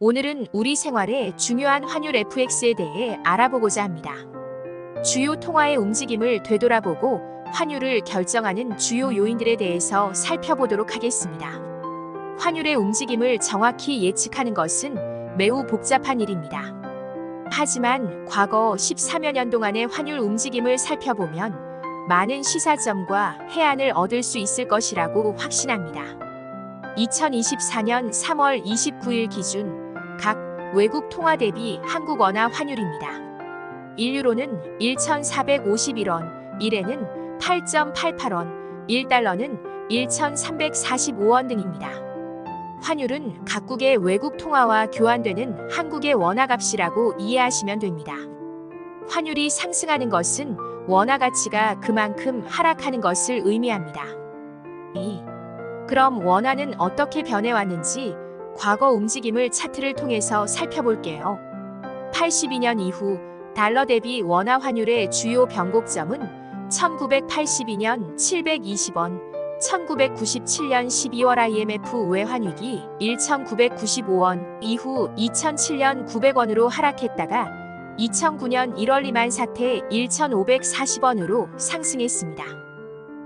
오늘은 우리 생활에 중요한 환율 FX에 대해 알아보고자 합니다. 주요 통화의 움직임을 되돌아보고 환율을 결정하는 주요 요인들에 대해서 살펴보도록 하겠습니다. 환율의 움직임을 정확히 예측하는 것은 매우 복잡한 일입니다. 하지만 과거 14여 년 동안의 환율 움직임을 살펴보면 많은 시사점과 해안을 얻을 수 있을 것이라고 확신합니다. 2024년 3월 29일 기준 각 외국 통화 대비 한국 원화 환율입니다. 1유로는 1,451원, 1엔은 8.88원, 1달러는 1,345원 등입니다. 환율은 각국의 외국 통화와 교환되는 한국의 원화 값이라고 이해하시면 됩니다. 환율이 상승하는 것은 원화 가치가 그만큼 하락하는 것을 의미합니다. 2. 그럼 원화는 어떻게 변해왔는지 과거 움직임을 차트를 통해서 살펴볼게요. 82년 이후 달러 대비 원화 환율의 주요 변곡점은 1982년 720원, 1997년 12월 IMF 외환위기 1995원 이후 2007년 900원으로 하락했다가 2009년 1월 리만 사태 1540원으로 상승했습니다.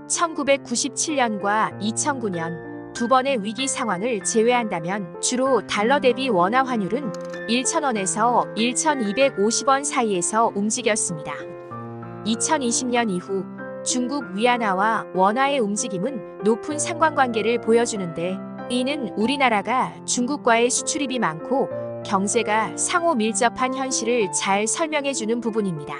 1997년과 2009년 두 번의 위기 상황을 제외한다면 주로 달러 대비 원화 환율은 1,000원에서 1,250원 사이에서 움직였습니다. 2020년 이후 중국 위안화와 원화의 움직임은 높은 상관관계를 보여주는데 이는 우리나라가 중국과의 수출입이 많고 경제가 상호 밀접한 현실을 잘 설명해주는 부분입니다.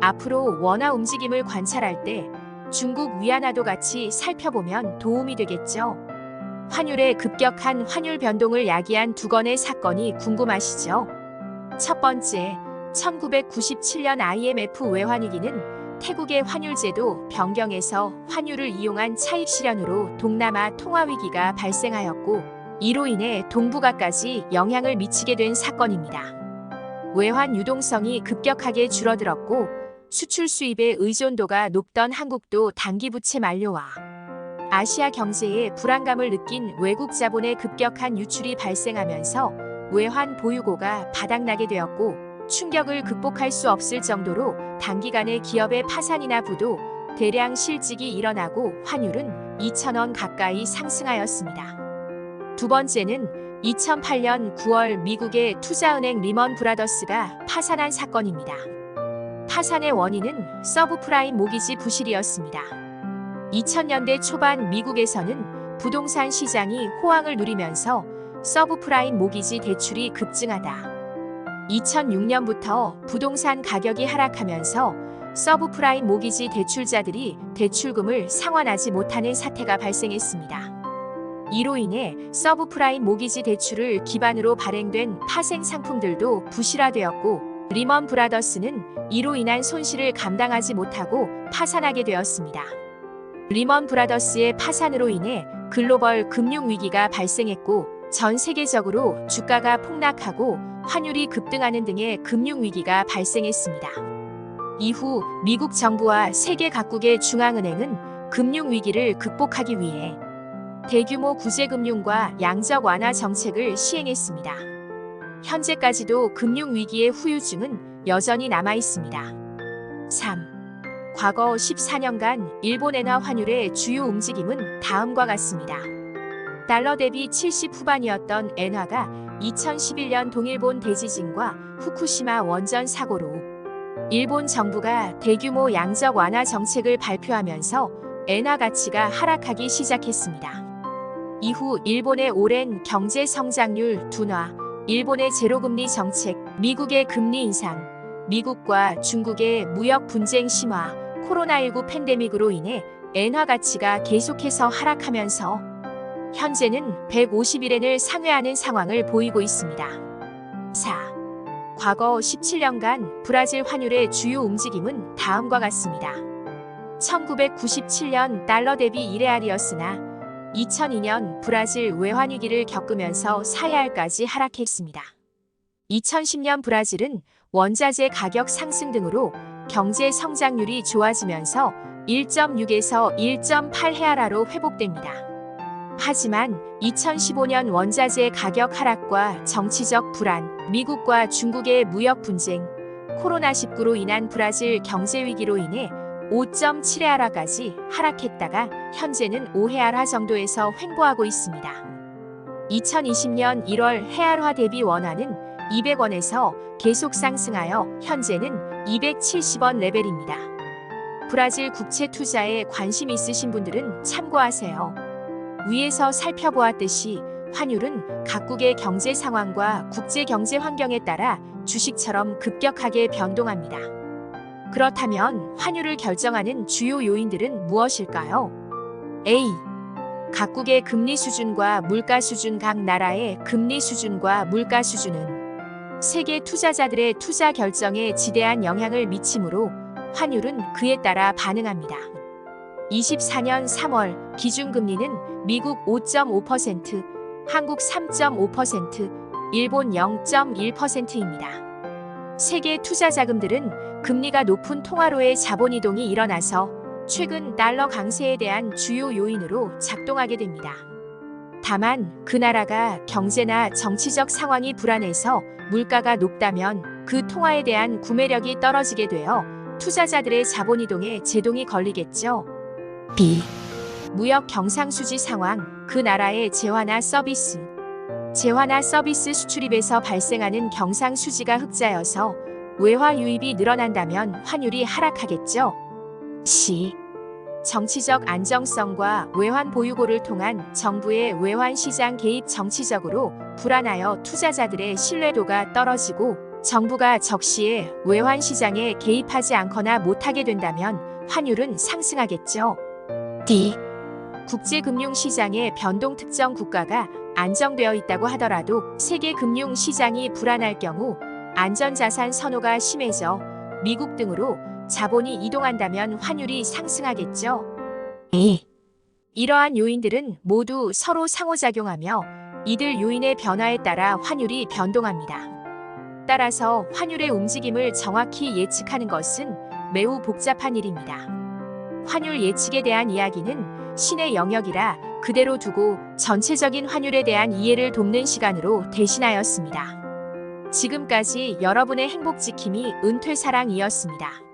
앞으로 원화 움직임을 관찰할 때 중국 위안화도 같이 살펴보면 도움이 되겠죠. 환율의 급격한 환율 변동을 야기한 두 건의 사건이 궁금하시죠? 첫 번째, 1997년 IMF 외환위기는 태국의 환율제도 변경에서 환율을 이용한 차입 실현으로 동남아 통화 위기가 발생하였고 이로 인해 동북아까지 영향을 미치게 된 사건입니다. 외환 유동성이 급격하게 줄어들었고 수출 수입의 의존도가 높던 한국도 단기 부채 만료와 아시아 경제에 불안감을 느낀 외국 자본의 급격한 유출이 발생하면서 외환 보유고가 바닥나게 되었고 충격을 극복할 수 없을 정도로 단기간에 기업의 파산이나 부도 대량 실직이 일어나고 환율은 2,000원 가까이 상승하였습니다. 두 번째는 2008년 9월 미국의 투자은행 리먼 브라더스가 파산한 사건입니다. 파산의 원인은 서브프라임 모기지 부실이었습니다. 2000년대 초반 미국에서는 부동산 시장이 호황을 누리면서 서브프라임 모기지 대출이 급증하다. 2006년부터 부동산 가격이 하락하면서 서브프라임 모기지 대출자들이 대출금을 상환하지 못하는 사태가 발생했습니다. 이로 인해 서브프라임 모기지 대출을 기반으로 발행된 파생 상품들도 부실화되었고 리먼 브라더스는 이로 인한 손실을 감당하지 못하고 파산하게 되었습니다. 리먼 브라더스의 파산으로 인해 글로벌 금융 위기가 발생했고 전 세계적으로 주가가 폭락하고 환율이 급등하는 등의 금융 위기가 발생했습니다. 이후 미국 정부와 세계 각국의 중앙은행은 금융 위기를 극복하기 위해 대규모 구제금융과 양적 완화 정책을 시행했습니다. 현재까지도 금융 위기의 후유증은 여전히 남아 있습니다. 3. 과거 14년간 일본 엔화 환율의 주요 움직임은 다음과 같습니다. 달러 대비 70 후반이었던 엔화가 2011년 동일본 대지진과 후쿠시마 원전 사고로 일본 정부가 대규모 양적 완화 정책을 발표하면서 엔화 가치가 하락하기 시작했습니다. 이후 일본의 오랜 경제 성장률 둔화, 일본의 제로금리 정책, 미국의 금리 인상, 미국과 중국의 무역 분쟁 심화, 코로나19 팬데믹으로 인해 엔화 가치가 계속해서 하락하면서 현재는 151엔을 상회하는 상황을 보이고 있습니다. 4. 과거 17년간 브라질 환율의 주요 움직임은 다음과 같습니다. 1997년 달러 대비 1레알이었으나 2002년 브라질 외환위기를 겪으면서 4레알까지 하락했습니다. 2010년 브라질은 원자재 가격 상승 등으로 경제 성장률이 좋아지면서 1.6에서 1.8 헤아라로 회복됩니다. 하지만 2015년 원자재 가격 하락과 정치적 불안, 미국과 중국의 무역 분쟁, 코로나19로 인한 브라질 경제 위기로 인해 5.7회하라까지 하락했다가 현재는 5회하라 정도에서 횡보하고 있습니다. 2020년 1월 해알화 대비 원화는 200원에서 계속 상승하여 현재는 270원 레벨입니다. 브라질 국채 투자에 관심 있으신 분들은 참고하세요. 위에서 살펴보았듯이 환율은 각국의 경제 상황과 국제 경제 환경에 따라 주식처럼 급격하게 변동합니다. 그렇다면 환율을 결정하는 주요 요인들은 무엇일까요? A. 각국의 금리 수준과 물가 수준 각 나라의 금리 수준과 물가 수준은 세계 투자자들의 투자 결정에 지대한 영향을 미치므로 환율은 그에 따라 반응합니다. 24년 3월 기준금리는 미국 5.5%, 한국 3.5%, 일본 0.1%입니다. 세계 투자 자금들은 금리가 높은 통화로의 자본 이동이 일어나서 최근 달러 강세에 대한 주요 요인으로 작동하게 됩니다. 다만 그 나라가 경제나 정치적 상황이 불안해서 물가가 높다면 그 통화에 대한 구매력이 떨어지게 되어 투자자들의 자본 이동에 제동이 걸리겠죠. B. 무역 경상수지 상황, 그 나라의 재화나 서비스. 재화나 서비스 수출입에서 발생하는 경상수지가 흑자여서 외화 유입이 늘어난다면 환율이 하락하겠죠. C. 정치적 안정성과 외환 보유고를 통한 정부의 외환 시장 개입 정치적으로 불안하여 투자자들의 신뢰도가 떨어지고 정부가 적시에 외환 시장에 개입하지 않거나 못하게 된다면 환율은 상승하겠죠. D. 국제금융시장의 변동 특정 국가가 안정되어 있다고 하더라도 세계 금융 시장이 불안할 경우 안전자산 선호가 심해져 미국 등으로 자본이 이동한다면 환율이 상승하겠죠. E. 이러한 요인들은 모두 서로 상호작용하며 이들 요인의 변화에 따라 환율이 변동합니다. 따라서 환율의 움직임을 정확히 예측하는 것은 매우 복잡한 일입니다. 환율 예측에 대한 이야기는 신의 영역이라 그대로 두고 전체적인 환율에 대한 이해를 돕는 시간으로 대신하였습니다. 지금까지 여러분의 행복 지킴이 은퇴사랑이었습니다.